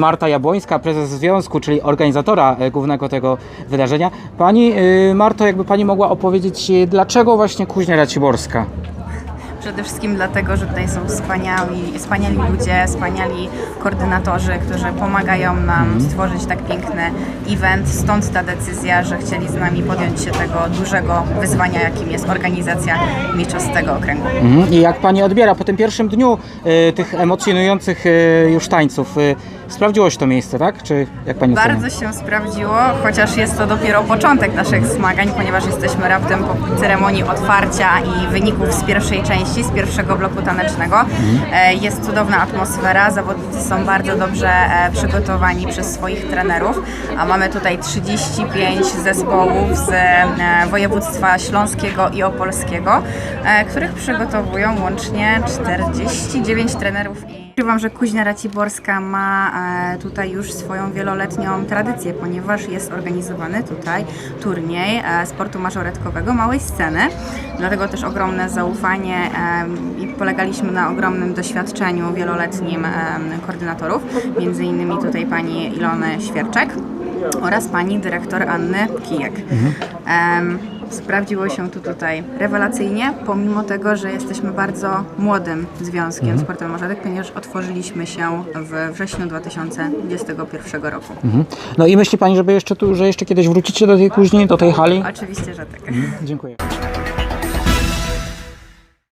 Marta Jabłońska, prezes związku, czyli organizatora e, głównego tego wydarzenia. Pani e, Marto, jakby Pani mogła opowiedzieć, dlaczego właśnie Kuźnia Raciborska? Przede wszystkim dlatego, że tutaj są wspaniali, wspaniali ludzie, wspaniali koordynatorzy, którzy pomagają nam stworzyć tak piękny event. Stąd ta decyzja, że chcieli z nami podjąć się tego dużego wyzwania, jakim jest organizacja mistrzostw tego okręgu. Mhm. I jak Pani odbiera po tym pierwszym dniu e, tych emocjonujących e, już tańców? E, sprawdziło się to miejsce, tak? Czy jak Pani ocenia? Bardzo się sprawdziło, chociaż jest to dopiero początek naszych zmagań, ponieważ jesteśmy raptem po ceremonii otwarcia i wyników z pierwszej części, z pierwszego bloku tanecznego. E, Jest cudowna atmosfera, zawodnicy są bardzo dobrze e, przygotowani przez swoich trenerów, a mamy tutaj 35 zespołów z e, województwa śląskiego i opolskiego, których przygotowują łącznie 49 trenerów i Ukrywam, że Kuźnia Raciborska ma e, tutaj już swoją wieloletnią tradycję, ponieważ jest organizowany tutaj turniej e, sportu mażoretkowego małej sceny. Dlatego też ogromne zaufanie em, i polegaliśmy na ogromnym doświadczeniu wieloletnim koordynatorów, między innymi tutaj pani Ilony Świerczek oraz pani dyrektor Anny Kijek. Em, Sprawdziło się to tutaj rewelacyjnie, pomimo tego, że jesteśmy bardzo młodym związkiem sportem mażorek, ponieważ otworzyliśmy się w wrześniu 2021 roku. Mhm. No i myśli Pani, żeby jeszcze tu, że jeszcze kiedyś wrócicie do tej Kuźni, do tej hali? Oczywiście, że tak. Dziękuję.